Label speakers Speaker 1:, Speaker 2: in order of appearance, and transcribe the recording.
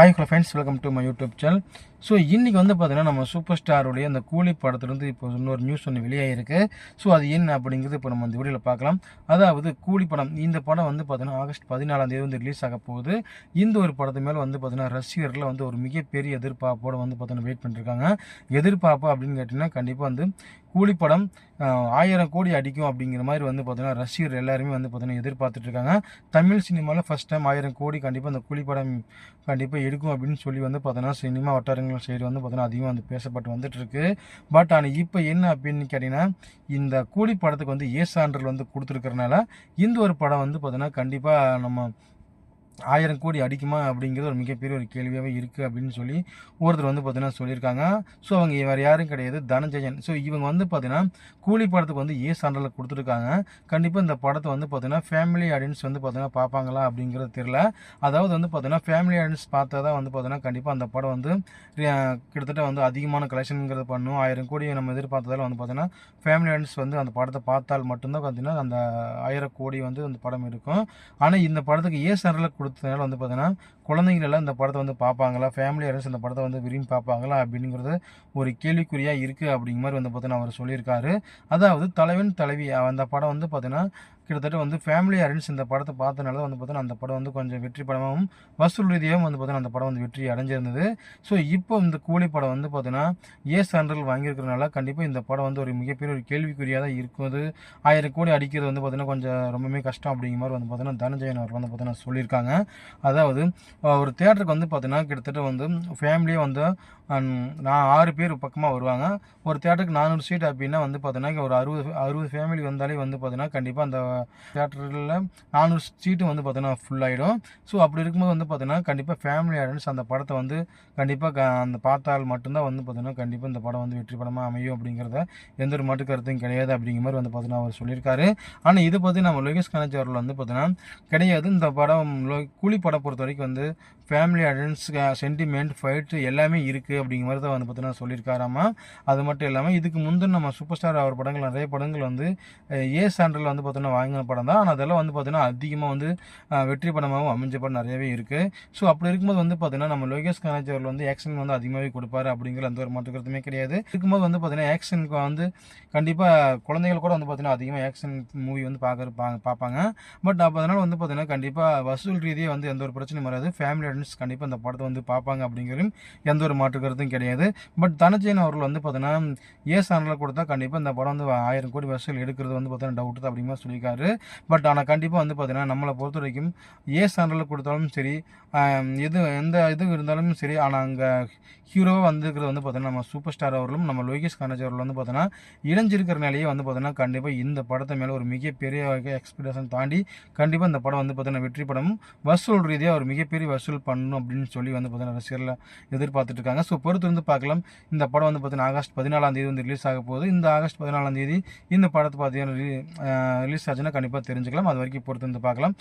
Speaker 1: Hi hello friends welcome to my YouTube channel so இன்றைக்கி வந்து பார்த்தீங்கன்னா நம்ம சூப்பர் ஸ்டாருடைய அந்த கூலி படத்துலேருந்து இப்போ இன்னொரு நியூஸ் ஒன்று வெளியாகிருக்கு ஸோ அது என்ன அப்படிங்கிறது இப்போ நம்ம இந்த வீடியோவில் பார்க்கலாம். அதாவது கூலி படம். இந்த படம் வந்து பார்த்திங்கன்னா ஆகஸ்ட் பதினாலாம் தேதி வந்து ரிலீஸ் ஆக போகுது. இந்த ஒரு படத்து மேலே வந்து பார்த்திங்கன்னா ரசிகர்கள் வந்து ஒரு மிகப்பெரிய எதிர்பார்ப்போடு வந்து பார்த்தீங்கன்னா வெயிட் பண்ணிருக்காங்க எதிர்பார்ப்பு அப்படின்னு கேட்டிங்கன்னா கண்டிப்பாக வந்து கூலிப்படம் ஆயிரம் கோடி அடிக்கும் அப்படிங்கிற மாதிரி வந்து பார்த்தீங்கன்னா ரசிகர் எல்லாருமே வந்து பார்த்தீங்கன்னா எதிர்பார்த்துட்டு இருக்காங்க. தமிழ் சினிமாவில் ஃபஸ்ட் டைம் ஆயிரம் கோடி கண்டிப்பாக அந்த கூலிப்படம் கண்டிப்பாக எடுக்கும் அப்படின்னு சொல்லி வந்து பார்த்தோன்னா சினிமா வட்டாரங்கள் சைடு வந்து பார்த்தோன்னா அதிகமாக வந்து பேசப்பட்டு வந்துட்டு இருக்கு. பட் ஆனால் இப்போ என்ன அப்படின்னு கேட்டிங்கன்னா இந்த கூலி படத்துக்கு வந்து ஏ சான்றல் வந்து கொடுத்துருக்கறனால இந்த ஒரு படம் வந்து பார்த்தோன்னா கண்டிப்பாக நம்ம ஆயிரம் கோடி அடிக்குமா அப்படிங்கிறது ஒரு மிகப்பெரிய ஒரு கேள்வியாகவே இருக்குது அப்படின்னு சொல்லி ஒருத்தர் வந்து பார்த்தீங்கன்னா சொல்லியிருக்காங்க. ஸோ அவங்க வேறு யாரும் கிடையாது. தனஞ்சயன். ஸோ இவங்க வந்து பார்த்தீங்கன்னா கூலி படத்துக்கு வந்து ஏ சான்றலை கொடுத்துருக்காங்க. கண்டிப்பாக இந்த படத்தை வந்து பார்த்தீங்கன்னா ஃபேமிலி ஆடியன்ஸ் வந்து பார்த்தீங்கன்னா பார்ப்பாங்களா அப்படிங்கிறது தெரில அதாவது வந்து பார்த்தீங்கன்னா ஃபேமிலி ஆடியன்ஸ் பார்த்தா தான் வந்து பார்த்தீங்கன்னா கண்டிப்பாக அந்த படம் வந்து கிட்டத்தட்ட வந்து அதிகமான கலெக்ஷனுங்கிறது பண்ணும். ஆயிரம் கோடி நம்ம எதிர்பார்த்ததால வந்து பார்த்தீங்கன்னா ஃபேமிலி ஆடியன்ஸ் வந்து அந்த படத்தை பார்த்தால் மட்டும்தான் பார்த்தீங்கன்னா அந்த ஆயிரம் கோடி வந்து அந்த படம் இருக்கும். ஆனால் இந்த படத்துக்கு ஏ சான்றலை கொடுத்ததுனால வந்து பார்த்தீங்கன்னா குழந்தைகள் எல்லாம் இந்த படத்தை வந்து பார்ப்பாங்களா? ஃபேமிலி யாரும் இந்த படத்தை வந்து விரும்பி பார்ப்பாங்களா? அப்படிங்கிறது ஒரு கேள்விக்குறியாக இருக்குது அப்படிங்கிற மாதிரி வந்து பார்த்தீங்கன்னா அவர் சொல்லியிருக்காரு. அதாவது தலைவன் தலைவி அந்த படம் வந்து பார்த்தீங்கன்னா கிட்டத்தட்ட வந்து ஃபேமிலி அரேஞ்ச் இந்த படத்தை பார்த்தனால வந்து பார்த்தீங்கன்னா அந்த படம் வந்து கொஞ்சம் வெற்றி படமாகவும் வசூல் ரீதியாகவும் வந்து பார்த்தீங்கன்னா அந்த படம் வந்து வெற்றி அடைஞ்சிருந்தது. ஸோ இப்போ இந்த கூலி படம் வந்து பார்த்தீங்கன்னா ஏ சான்றிதழ் வாங்கியிருக்கிறனால கண்டிப்பாக இந்த படம் வந்து ஒரு மிகப்பெரிய ஒரு கேள்விக்குறியாக தான் இருக்குது. ஆயிரம் கோடி அடிக்கிறது வந்து பார்த்தீங்கன்னா கொஞ்சம் ரொம்பவே கஷ்டம் அப்படிங்கிற மாதிரி வந்து பார்த்தீங்கன்னா தனஞ்சயன் அவர் வந்து பார்த்தீங்கன்னா சொல்லியிருக்காங்க. அதாவது ஒரு தேட்டருக்கு வந்து பார்த்தீங்கன்னா கிட்டத்தட்ட வந்து ஃபேமிலியே வந்து நான் ஆறு பேர் பக்கமாக வருவாங்க. ஒரு தேட்டருக்கு நானூறு சீட் அப்படின்னா வந்து பார்த்தீங்கன்னா ஒரு அறுபது அறுபது ஃபேமிலி வந்தாலே வந்து பார்த்தீங்கன்னா கண்டிப்பாக அந்த தேட்டரில் நானூறு சீட்டும் வந்து பார்த்தீங்கன்னா ஃபுல்லாகிடும் ஸோ அப்படி இருக்கும்போது வந்து பார்த்தீங்கன்னா கண்டிப்பாக ஃபேமிலி ஆடியன்ஸ் அந்த படத்தை வந்து கண்டிப்பாக க அந்த பார்த்தால் மட்டும்தான் வந்து பார்த்தீங்கன்னா கண்டிப்பாக இந்த படம் வந்து வெற்றி படமாக அமையும் அப்படிங்கிறத எந்த ஒரு மாட்டு கருத்தும் கிடையாது அப்படிங்கிற மாதிரி வந்து பார்த்தீங்கன்னா அவர் சொல்லியிருக்காரு. ஆனால் இதை பற்றி நம்ம லோகேஷ் கனேஜ் அவர்கள் வந்து பார்த்தீங்கன்னா கிடையாது. இந்த படம் லோ- கூலி படம் பொறுத்த வரைக்கும் வந்து ஃபேமிலி ஆடியன்ஸ் சென்டிமெண்ட் ஃபைட்டு எல்லாமே இருக்குது அப்படிங்கிற மாதிரி தான் வந்து பார்த்தீங்கன்னா சொல்லியிருக்காராமா? அது மட்டும் இல்லாமல் இதுக்கு முந்தின நம்ம சூப்பர் ஸ்டார் அவர் படங்கள் நிறைய படங்கள் வந்து ஏ சான்றில் வந்து பார்த்தோன்னா வாங்கின படம் தான். ஆனால் அதெல்லாம் வந்து பார்த்தீங்கன்னா அதிகமாக வந்து வெற்றி படமாகவும் அமைஞ்ச படம் நிறையவே இருக்குது ஸோ அப்படி இருக்கும்போது வந்து பார்த்தீங்கன்னா நம்ம லோகேஷ் கனாஜ் அவர்கள் வந்து ஆக்ஷன் வந்து அதிகமாகவே கொடுப்பாரு அப்படிங்கிற அந்த ஒரு மாற்று கருத்துமே கிடையாது. இருக்கும்போது வந்து பார்த்தீங்கன்னா ஆக்ஷனுக்கு வந்து கண்டிப்பாக குழந்தைகள் கூட வந்து பார்த்தீங்கன்னா அதிகமாக ஆக்ஷன் மூவி வந்து பார்க்குற பா பார்ப்பாங்க பட் அப்போ அதனால் வந்து பார்த்தீங்கன்னா கண்டிப்பாக வசூல் ரீதியாக வந்து எந்த ஒரு பிரச்சனையும் வராது. ஃபேமிலி ஃப்ரெண்ட்ஸ் கண்டிப்பாக இந்த படத்தை வந்து பார்ப்பாங்க அப்படிங்கிறதும் எந்த ஒரு மாற்று கருத்தும் கிடையாது. பட் தனஜெயன் அவர்கள் வந்து பார்த்தீங்கன்னா ஏ சேனலில் கொடுத்தா கண்டிப்பாக இந்த படம் வந்து ஆயிரம் கோடி வசூல் எடுக்கிறது வந்து பார்த்தீங்கன்னா டவுட் தான் அப்படிங்கிற சொல்லியிருக்காரு. பட் ஆனால் கண்டிப்பாக வந்து பார்த்தீங்கன்னா நம்மளை பொறுத்த வரைக்கும் ஏ சேனலில் கொடுத்தாலும் சரி எது எந்த இது இருந்தாலும் சரி ஆனால் அங்கே ஹீரோவாக வந்திருக்கிறது வந்து பார்த்தீங்கன்னா நம்ம சூப்பர் ஸ்டார் அவர்களும் நம்ம லோகேஷ் கனராஜ் அவர்கள் வந்து பார்த்தீங்கன்னா இணைஞ்சிருக்கிறனாலேயே வந்து பார்த்தீங்கன்னா கண்டிப்பாக இந்த படத்தை மேலே ஒரு மிகப்பெரிய எக்ஸ்பெக்டேஷன் தாண்டி கண்டிப்பாக இந்த படம் வந்து பார்த்தீங்கன்னா வெற்றி படமும் வசூல் ரீதியாக ஒரு மிகப்பெரிய வசூல் பண்ணணும் அப்படின்னு சொல்லி வந்து பார்த்தீங்கன்னா ரசிகர்கள் எதிர்பார்த்துட்டு இருக்காங்க ஸோ பொறுத்து இருந்து பார்க்கலாம். இந்த படம் வந்து பார்த்தீங்கன்னா ஆகஸ்ட் பதினாலாம் தேதி வந்து ரிலீஸ் ஆக போகுது. இந்த ஆகஸ்ட் பதினாலாம் தேதி இந்த படத்தை பார்த்தீங்கன்னா ரிலீஸ் ஆச்சுன்னா கண்டிப்பாக தெரிஞ்சுக்கலாம். அது வரைக்கும் பொறுத்து இருந்து பார்க்கலாம்.